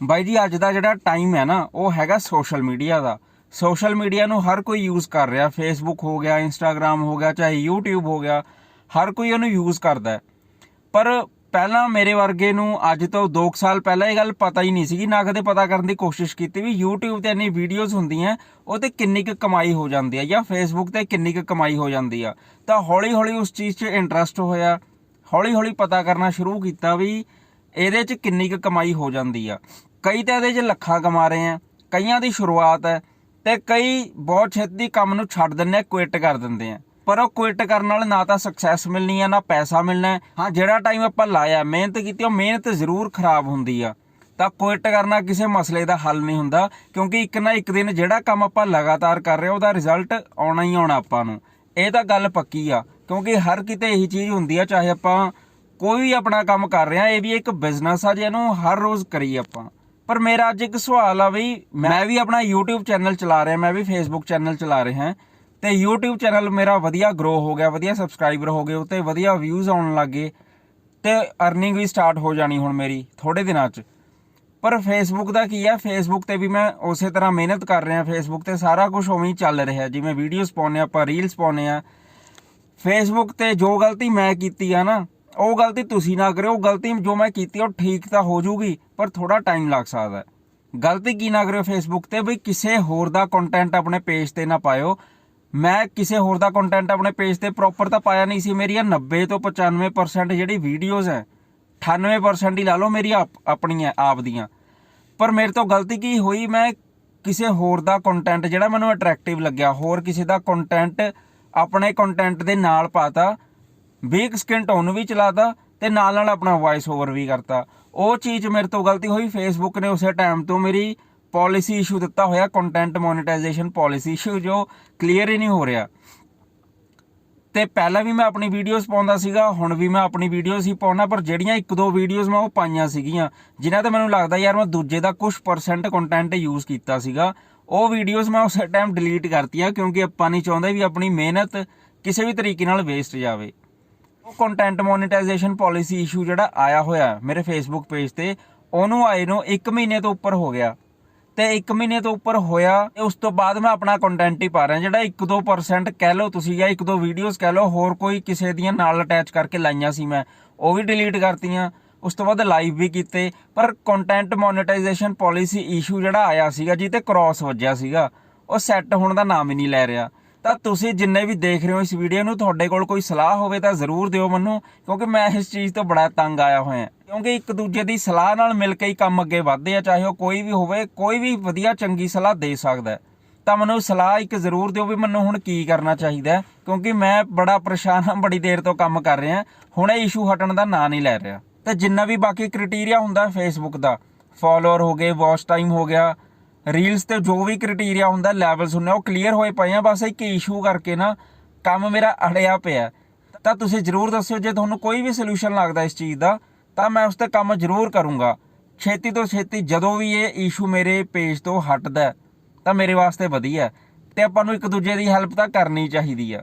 ਬਾਈ ਜੀ, ਅੱਜ ਦਾ ਜਿਹੜਾ ਟਾਈਮ ਹੈ ਨਾ, ਉਹ ਹੈਗਾ ਸੋਸ਼ਲ ਮੀਡੀਆ ਦਾ। ਸੋਸ਼ਲ ਮੀਡੀਆ ਨੂੰ ਹਰ ਕੋਈ ਯੂਜ਼ ਕਰ ਰਿਹਾ। ਫੇਸਬੁੱਕ ਹੋ ਗਿਆ ਇੰਸਟਾਗ੍ਰam ਹੋ ਗਿਆ, ਚਾਹੇ YouTube ਹੋ ਗਿਆ, ਹਰ ਕੋਈ ਉਹਨੂੰ ਯੂਜ਼ ਕਰਦਾ ਪਰ ਪਹਿਲਾਂ ਮੇਰੇ ਵਰਗੇ ਨੂੰ ਅੱਜ ਤੋਂ 2 ਸਾਲ ਪਹਿਲਾਂ ਇਹ ਗੱਲ ਪਤਾ ਹੀ ਨਹੀਂ ਸੀਗੀ, ਨਾ ਕਦੇ ਪਤਾ ਕਰਨ ਦੀ ਕੋਸ਼ਿਸ਼ ਕੀਤੀ ਵੀ YouTube ਤੇ ਇੰਨੀ ਵੀਡੀਓਜ਼ ਹੁੰਦੀਆਂ, ਉਹ ਤੇ ਕਿੰਨੀ ਕੁ ਕਮਾਈ ਹੋ ਜਾਂਦੀ ਆ, ਜਾਂ Facebook ਤੇ ਕਿੰਨੀ ਕੁ ਕਮਾਈ ਹੋ ਜਾਂਦੀ ਆ। ਤਾਂ ਹੌਲੀ ਹੌਲੀ ਉਸ ਚੀਜ਼ 'ਚ ਇੰਟਰਸਟ ਹੋਇਆ। ਹੌਲੀ ਹੌਲੀ ਪਤਾ ਕਰਨਾ ਸ਼ੁਰੂ ਕੀਤਾ ਵੀ ਇਹਦੇ 'ਚ ਕਿੰਨੀ ਕੁ ਕਮਾਈ ਹੋ ਜਾਂਦੀ ਆ। ਕਈ ਤਾਂ ਇਹਦੇ 'ਚ ਲੱਖਾਂ ਕਮਾ ਰਹੇ ਆ, ਕਈਆਂ ਦੀ ਸ਼ੁਰੂਆਤ ਹੈ ਤੇ ਕਈ ਬਹੁਤ ਛੇਤੀ ਕੰਮ ਨੂੰ ਛੱਡ ਦਿੰਦੇ ਆ ਕੁਇਟ ਕਰ ਦਿੰਦੇ ਆ। ਪਰ ਉਹ ਕੁਇਟ ਕਰਨ ਨਾਲ ਨਾ ਤਾਂ ਸਕਸੈਸ ਮਿਲਣੀ ਆ, ਨਾ ਪੈਸਾ ਮਿਲਣਾ ਹਾਂ। ਜਿਹੜਾ ਟਾਈਮ ਆਪਾਂ ਲਾਇਆ, ਮਿਹਨਤ ਕੀਤੀ, ਉਹ ਮਿਹਨਤ ਜ਼ਰੂਰ ਖਰਾਬ ਹੁੰਦੀ ਆ। ਤਾਂ ਕੁਇਟ ਕਰਨਾ ਕਿਸੇ ਮਸਲੇ ਦਾ ਹੱਲ ਨਹੀਂ ਹੁੰਦਾ, ਕਿਉਂਕਿ ਇੱਕ ਨਾ ਇੱਕ ਦਿਨ ਜਿਹੜਾ ਕੰਮ ਆਪਾਂ ਲਗਾਤਾਰ ਕਰ ਰਹੇ ਉਹਦਾ ਰਿਜ਼ਲਟ ਆਉਣਾ ਹੀ ਆਉਣਾ ਆਪਾਂ ਨੂੰ। ਇਹ ਤਾਂ ਗੱਲ ਪੱਕੀ ਆ, ਕਿਉਂਕਿ ਹਰ ਕਿਤੇ ਇਹੀ ਚੀਜ਼ ਹੁੰਦੀ ਆ, ਚਾਹੇ ਆਪਾਂ ਕੋਈ ਵੀ ਆਪਣਾ ਕੰਮ ਕਰ ਰਿਹਾ, ਇਹ ਵੀ ਇੱਕ ਬਿਜ਼ਨਸ ਆ ਜਿਹਨੂੰ ਹਰ ਰੋਜ਼ ਕਰੀ ਆਪਾਂ। ਪਰ ਮੇਰਾ ਅੱਜ ਇੱਕ ਸਵਾਲ ਆ ਬਈ ਮੈਂ ਵੀ ਆਪਣਾ YouTube ਚੈਨਲ ਚਲਾ ਰਿਹਾ, ਮੈਂ ਵੀ Facebook ਚੈਨਲ ਚਲਾ ਰਿਹਾ ਤੇ YouTube ਚੈਨਲ ਮੇਰਾ ਵਧੀਆ ਗਰੋ ਹੋ ਗਿਆ, ਵਧੀਆ ਸਬਸਕ੍ਰਾਈਬਰ ਹੋ ਗਏ, ਉਤੇ ਵਧੀਆ ਵਿਊਜ਼ ਆਉਣ ਲੱਗੇ ਤੇ ਅਰਨਿੰਗ ਵੀ ਸਟਾਰਟ ਹੋ ਜਾਣੀ ਹੁਣ ਮੇਰੀ ਥੋੜੇ ਦਿਨਾਂ 'ਚ। ਪਰ ਫੇਸਬੁੱਕ ਦਾ ਕੀ ਆ ਫੇਸਬੁੱਕ ਤੇ ਵੀ ਮੈਂ ਉਸੇ ਤਰ੍ਹਾਂ ਮਿਹਨਤ ਕਰ ਰਿਹਾ ਫੇਸਬੁੱਕ ਤੇ ਸਾਰਾ ਕੁਝ ਉਵੇਂ ਹੀ ਚੱਲ ਰਿਹਾ, ਜਿਵੇਂ ਵੀਡੀਓਜ਼ ਪਾਉਂਦੇ ਆਪਾਂ ਰੀਲਸ ਪਾਉਂਦੇ ਆ ਫੇਸਬੁੱਕ ਤੇ ਜੋ ਗਲਤੀ ਮੈਂ ਕੀਤੀ ਆ ਨਾ ਉਹ ਗਲਤੀ ਤੁਸੀਂ ਨਾ ਕਰਿਓ, ਉਹ ਗਲਤੀ ਜੋ ਮੈਂ ਕੀਤੀ ਉਹ ਠੀਕ ਤਾਂ ਹੋ ਜੂਗੀ, ਪਰ ਥੋੜਾ ਟਾਈਮ ਲੱਗ ਸਕਦਾ ਹੈ। ਗਲਤੀ ਕੀ ਨਾ ਕਰਿਓ ਫੇਸਬੁੱਕ ਤੇ ਵੀ ਕਿਸੇ ਹੋਰ ਦਾ ਕੰਟੈਂਟ ਆਪਣੇ ਪੇਜ ਤੇ ਨਾ ਪਾਇਓ। ਮੈਂ ਕਿਸੇ ਹੋਰ ਦਾ ਕੰਟੈਂਟ ਆਪਣੇ ਪੇਜ ਤੇ ਪ੍ਰੋਪਰ ਤਾਂ ਪਾਇਆ ਨਹੀਂ ਸੀ, ਮੇਰੀਆਂ 90 ਤੋਂ 95% ਜਿਹੜੀ ਵੀਡੀਓਜ਼ ਹੈ 98% ਹੀ ਲਾ ਲਓ ਮੇਰੀ ਆਪ- ਆਪਣੀਆਂ, ਆਪ ਦੀਆਂ। ਪਰ ਮੇਰੇ ਤੋਂ ਗਲਤੀ ਕੀ ਹੋਈ? ਮੈਂ ਕਿਸੇ ਹੋਰ ਦਾ ਕੰਟੈਂਟ ਜਿਹੜਾ ਮੈਨੂੰ ਅਟਰੈਕਟਿਵ ਲੱਗਿਆ, ਹੋਰ ਕਿਸੇ ਦਾ ਕੰਟੈਂਟ ਆਪਣੇ ਕੰਟੈਂਟ ਦੇ ਨਾਲ ਪਾਤਾ 20 ਸਕਿੰਟ ਉਹਨੂੰ ਵੀ ਚਲਾਤਾ ਤੇ ਨਾਲ ਨਾਲ ਆਪਣਾ ਵੌਇਸ ਓਵਰ ਵੀ ਕਰਤਾ। ਉਹ ਚੀਜ਼ ਮੇਰੇ ਤੋਂ ਗਲਤੀ ਹੋਈ। ਫੇਸਬੁੱਕ ਨੇ ਉਸੇ ਟਾਈਮ ਤੋਂ ਮੇਰੀ ਪਾਲਿਸੀ ਇਸ਼ੂ ਦਿੱਤਾ ਹੋਇਆ ਕੰਟੈਂਟ ਮੋਨੇਟਾਈਜੇਸ਼ਨ ਪਾਲਿਸੀ ਇਸ਼ੂ ਜੋ ਕਲੀਅਰ ਹੀ ਨਹੀਂ ਹੋ ਰਿਹਾ। ਤੇ ਪਹਿਲਾਂ ਵੀ ਮੈਂ ਆਪਣੀ ਵੀਡੀਓਜ਼ ਪਾਉਂਦਾ ਸੀਗਾ, ਹੁਣ ਵੀ ਮੈਂ ਆਪਣੀ ਵੀਡੀਓਜ਼ ਹੀ ਪਾਉਣਾ ਪਰ ਜਿਹੜੀਆਂ ਇੱਕ ਦੋ ਵੀਡੀਓਜ਼ ਮੈਂ ਉਹ ਪਾਈਆਂ ਸੀਗੀਆਂ, ਜਿਨ੍ਹਾਂ ਤੇ ਮੈਨੂੰ ਲੱਗਦਾ ਯਾਰ ਮੈਂ ਦੂਜੇ ਦਾ ਕੁਝ ਪਰਸੈਂਟ ਕੰਟੈਂਟ ਯੂਜ਼ ਕੀਤਾ ਸੀਗਾ, ਉਹ ਵੀਡੀਓਜ਼ ਮੈਂ ਉਸੇ ਟਾਈਮ ਡਿਲੀਟ ਕਰਤੀਆਂ, ਕਿਉਂਕਿ ਆਪਾਂ ਨਹੀਂ ਚਾਹੁੰਦੇ ਵੀ ਆਪਣੀ ਮਿਹਨਤ ਕਿਸੇ ਵੀ ਤਰੀਕੇ ਨਾਲ ਵੇਸਟ ਜਾਵੇ। ਉਹ ਕੰਟੈਂਟ ਮੋਨੇਟਾਈਜੇਸ਼ਨ ਪਾਲਿਸੀ ਇਸ਼ੂ ਜਿਹੜਾ ਆਇਆ ਹੋਇਆ ਮੇਰੇ ਫੇਸਬੁੱਕ ਪੇਜ ਤੇ, ਉਹਨੂੰ ਆਏ ਨੂੰ 1 ਮਹੀਨੇ ਤੋਂ ਉੱਪਰ ਹੋ ਗਿਆ। ਤੇ 1 ਮਹੀਨੇ ਤੋਂ ਉੱਪਰ ਹੋਇਆ, ਤੇ ਉਸ ਤੋਂ ਬਾਅਦ ਮੈਂ ਆਪਣਾ ਕੰਟੈਂਟ ਹੀ ਪਾ ਰਿਹਾ, ਜਿਹੜਾ 1-2% ਕਹਿ ਲਓ ਤੁਸੀਂ ਜਾਂ 1-2 ਵੀਡੀਓਜ਼ ਕਹਿ ਲਓ, ਹੋਰ ਕੋਈ ਕਿਸੇ ਦੀਆਂ ਨਾਲ ਅਟੈਚ ਕਰਕੇ ਲਾਈਆਂ ਸੀ ਮੈਂ। ਉਹ ਵੀ ਡਿਲੀਟ ਕਰਤੀਆਂ, ਉਸ ਤੋਂ ਬਾਅਦ ਲਾਈਵ ਵੀ ਕੀਤੇ, ਪਰ ਕੰਟੈਂਟ ਮੋਨੇਟਾਈਜੇਸ਼ਨ ਪਾਲਿਸੀ ਇਸ਼ੂ ਜਿਹੜਾ ਆਇਆ ਸੀਗਾ ਜਿੱਤੇ ਕ੍ਰਾਸ ਵੱਜਿਆ ਸੀਗਾ, ਉਹ ਸੈੱਟ ਹੋਣ ਦਾ ਨਾਮ ਹੀ ਨਹੀਂ ਲੈ ਰਿਹਾ। ਤਾਂ ਤੁਸੀਂ ਜਿੰਨੇ ਵੀ ਦੇਖ ਰਹੇ ਹੋ ਇਸ ਵੀਡੀਓ ਨੂੰ, ਤੁਹਾਡੇ ਕੋਲ ਕੋਈ ਸਲਾਹ ਹੋਵੇ ਤਾਂ ਜ਼ਰੂਰ ਦਿਓ ਮੈਨੂੰ, ਕਿਉਂਕਿ ਮੈਂ ਇਸ ਚੀਜ਼ ਤੋਂ ਬੜਾ ਤੰਗ ਆਇਆ ਹੋਇਆ ਕਿਉਂਕਿ ਇੱਕ ਦੂਜੇ ਦੀ ਸਲਾਹ ਨਾਲ ਮਿਲ ਕੇ ਹੀ ਕੰਮ ਅੱਗੇ ਵਧਦੇ ਆ, ਚਾਹੇ ਉਹ ਕੋਈ ਵੀ ਹੋਵੇ, ਕੋਈ ਵੀ ਵਧੀਆ ਚੰਗੀ ਸਲਾਹ ਦੇ ਸਕਦਾ ਤਾਂ ਮੈਨੂੰ ਸਲਾਹ ਇੱਕ ਜ਼ਰੂਰ ਦਿਓ ਵੀ ਮੈਨੂੰ ਹੁਣ ਕੀ ਕਰਨਾ ਚਾਹੀਦਾ ਕਿਉਂਕਿ ਮੈਂ ਬੜਾ ਪਰੇਸ਼ਾਨ ਹਾਂ, ਬੜੀ ਦੇਰ ਤੋਂ ਕੰਮ ਕਰ ਰਿਹਾ ਹੁਣ ਇਹ ਇਸ਼ੂ ਹਟਣ ਦਾ ਨਾਂ ਨਹੀਂ ਲੈ ਰਿਹਾ। ਤੇ ਜਿੰਨਾ ਵੀ ਬਾਕੀ ਕ੍ਰਾਈਟੇਰੀਆ ਹੁੰਦਾ ਫੇਸਬੁੱਕ ਦਾ ਫਾਲੋਅਰ ਹੋ ਗਏ ਵਾਚ ਟਾਈਮ ਹੋ ਗਿਆ ਰੀਲਸ ਤੇ ਜੋ ਵੀ ਕ੍ਰਾਈਟੇਰੀਆ ਹੁੰਦਾ ਲੈਵਲਸ ਹੁੰਦੇ ਆ, ਉਹ ਕਲੀਅਰ ਹੋਏ ਪਏ ਆ ਬਸ ਇੱਕ ਇਸ਼ੂ ਕਰਕੇ ਨਾ ਕੰਮ ਮੇਰਾ ਅੜਿਆ ਪਿਆ। ਤਾਂ ਤੁਸੀਂ ਜਰੂਰ ਦੱਸਿਓ ਜੇ ਤੁਹਾਨੂੰ ਕੋਈ ਵੀ ਸੋਲੂਸ਼ਨ ਲੱਗਦਾ ਇਸ ਚੀਜ਼ ਦਾ ਤਾਂ ਮੈਂ ਉਸ ਤੇ ਕੰਮ ਜ਼ਰੂਰ ਕਰੂੰਗਾ। ਛੇਤੀ ਤੋਂ ਛੇਤੀ ਜਦੋਂ ਵੀ ਇਹ ਇਸ਼ੂ ਮੇਰੇ ਪੇਜ ਤੋਂ ਹਟਦਾ ਤਾਂ ਮੇਰੇ ਵਾਸਤੇ ਵਧੀਆ ਹੈ। ਤੇ ਆਪਾਂ ਨੂੰ ਇੱਕ ਦੂਜੇ ਦੀ ਹੈਲਪ ਤਾਂ ਕਰਨੀ ਚਾਹੀਦੀ ਆ